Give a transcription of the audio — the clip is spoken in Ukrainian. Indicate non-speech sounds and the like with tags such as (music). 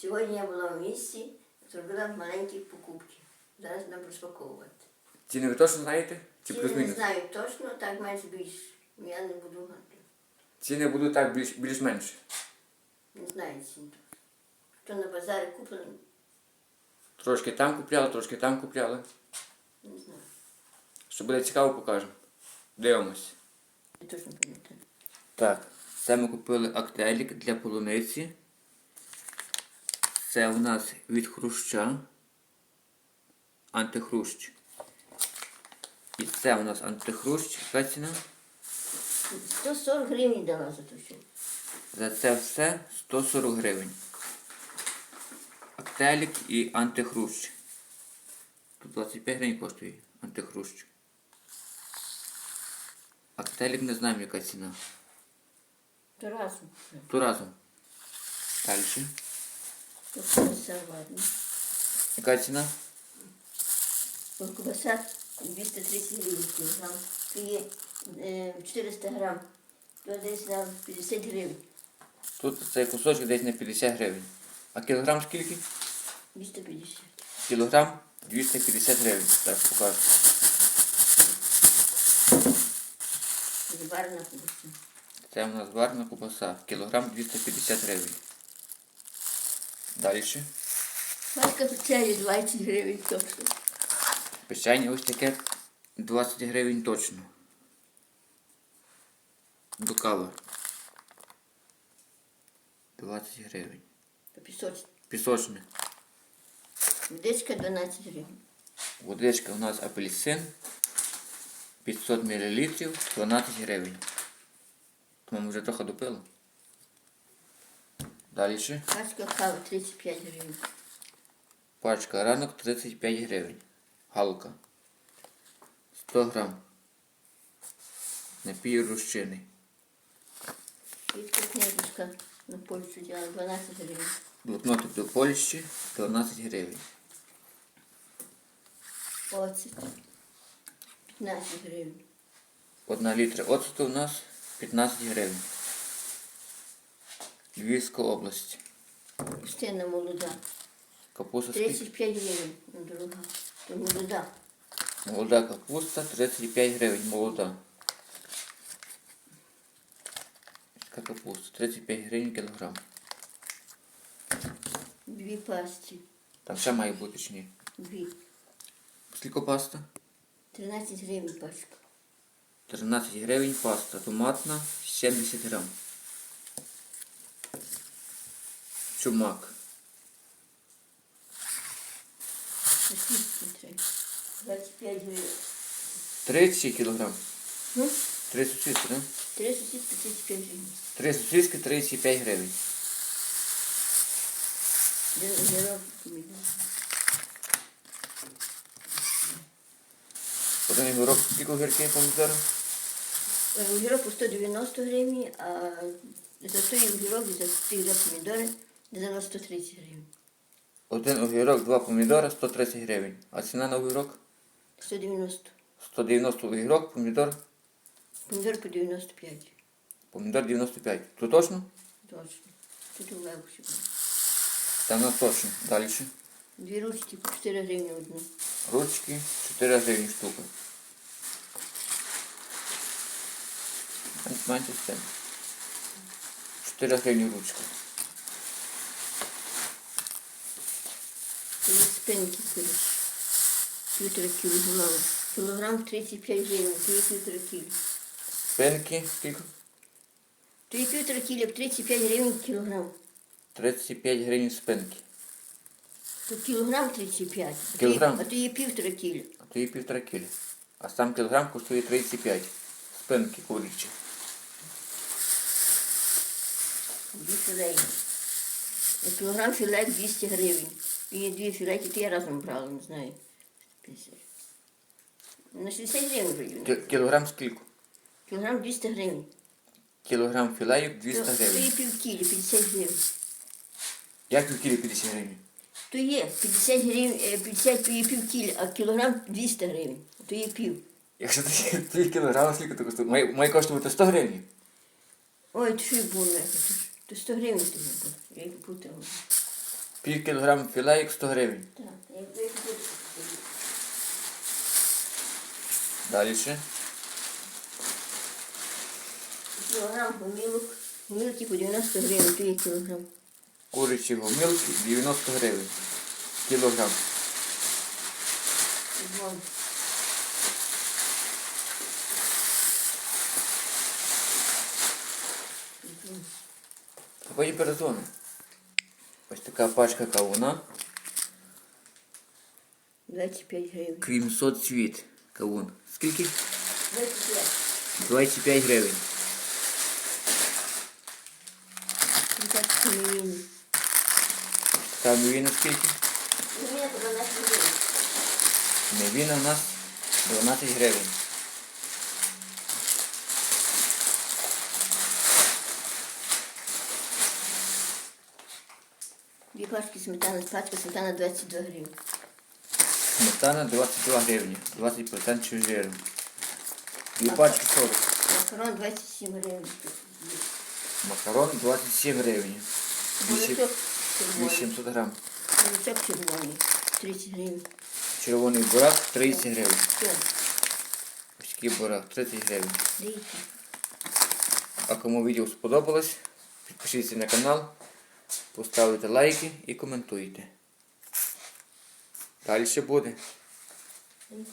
Сьогодні я була в місті, зробила маленькі покупки. Зараз будемо розпаковувати. Ціни ви точно знаєте? Чи Ціни не плюс-мінус? знаю точно, так менше більше. Я не буду гати. Ціни будуть так більш, більш-менш. Не знаю цін. Що на базарі куплено, Трошки там купляли, трошки там купляли. не знаю. Що буде цікаво, покажемо. Дивимось. Я точно пам'ятаю. Так, це ми купили актелік для полуниці. Це у нас від хруща. Антихрущ. І це у нас антихрущ. Яка ціна? 140 гривень дала за те, що. За це все 140 гривень. Актелік і антихрущ. Тут 25 гривень коштує антихрущ. Актелік не знаємо, яка ціна. То разом. То разом. Далі. То ладно. Яка ціна? Ковбаса 230 гривень кілограм. То є е, 400 грам. То десь на 50 гривень. Тут цей кусочок десь на 50 гривень. А кілограм скільки? 250. Кілограм 250 гривень. Так, покажу. Зварена ковбаса. Це у нас варна кубаса. Кілограм 250 гривень. Далі. Пачка печені 20 гривень точно. Печення ось таке 20 гривень точно. До кави. 20 гривень. То пісочне. Пісочне. Водичка 12 гривень. Водичка у нас апельсин. 500 мл, 12 гривень. Тому вже трохи допили. Далі. Пачка кави 35 гривень. Пачка ранок 35 гривень. Галка. 100 грам. Напій розчинний. І тут книжечка на Польщу взяла 12 гривень. Блокнотик до Польщі 12 гривень. Оцет 15 гривень. Одна літра оцту у нас 15 гривень. Львівська область. Кустина молода. Капуста скільки? 35 гривень. Дорога. То молода. Молода капуста 35 гривень. Молода. Така капуста 35 гривень кілограм. Дві пасті. Там ще має бути чи ні? Дві. Скільки паста? 13 гривень пачка. 13 гривень паста. Томатна 70 грам. Чумак. 25 гривень. 30 кілограм. Ну, 3 сосиски, да? три сосиски 35 гривень. 3 сосиски 35 гривень. Один огірок помідор. Скільки огірків помідори? Е, Огірок по 190 гривень, а за той огірок і за той помідори за 130 гривень. Один огірок, два помідори, 130 гривень. А ціна на огірок? 190. 190 огірок, помідор, Помідор по 95. помідор 95. То точно? Точно. Тут у легуші. Там нас точно. Далі. Дві ручки по 4 гривні одну. Ручки 4 гривні штука. Менше з цим. 4 гривні ручка. І спинки куриш. Півтора кілограма. Кілограм 35 гривень, є півтора кіло. Спинки скільки? Є півтора кіло, 35 гривень кілограм. 35 гривень спинки. То кілограм 35. а то є- Кілограм? А то є півтора кіло. А то є півтора кілі. А сам кілограм коштує 35. Спинки курячі. Дві філеї. А Кілограм філек 200 гривень. І дві філеті, то я разом брала, не знаю. 50. На 60 гривень вже. Кі- Кілограм скільки? Кілограм 200 гривень. Кілограм філеїв 200 То, то є гривень. пів кілі, 50 гривень. Як у кілі 50 гривень? То є 50 гривень, е, 50 то є пів кілі, а кілограм 200 гривень. То є пів. Якщо ти (laughs) твій кілограм, скільки то коштує? Має, має коштувати 100 гривень. Ой, то що й було. То 100 гривень то не було. Я їх путала. Пів кілограм філеїк 100 гривень. Так, якби я хотів. Далі. Кілограм гомілок. Гомілки по 90 гривень, то кілограм. Курячі гомілки 90 гривень. Кілограм. Вон. Перезвони. Ось така пачка кавуна. 25 гривень. Крімсот цвіт. Кавун. Скільки? 25. 25 гривень. Десятки камінь. Така мівіна скільки? Гомілка 12 гривень. Мівіна у нас 12 гривень. Дві пачки сметани, пачка сметана 22 гривень. Сметана 22 гривні. 20% жиру. Дві пачки 40. Макарон 27 гривень. Макарон 27 гривень. Бурячок червоний. 800 грам. Бурячок червоний. 30 гривень. Червоний бурак 30 гривень. Все, бурак 30 гривень. дивіться. А кому відео сподобалось, підпишіться на канал, поставте лайки і коментуйте. Далі буде. Дивіться.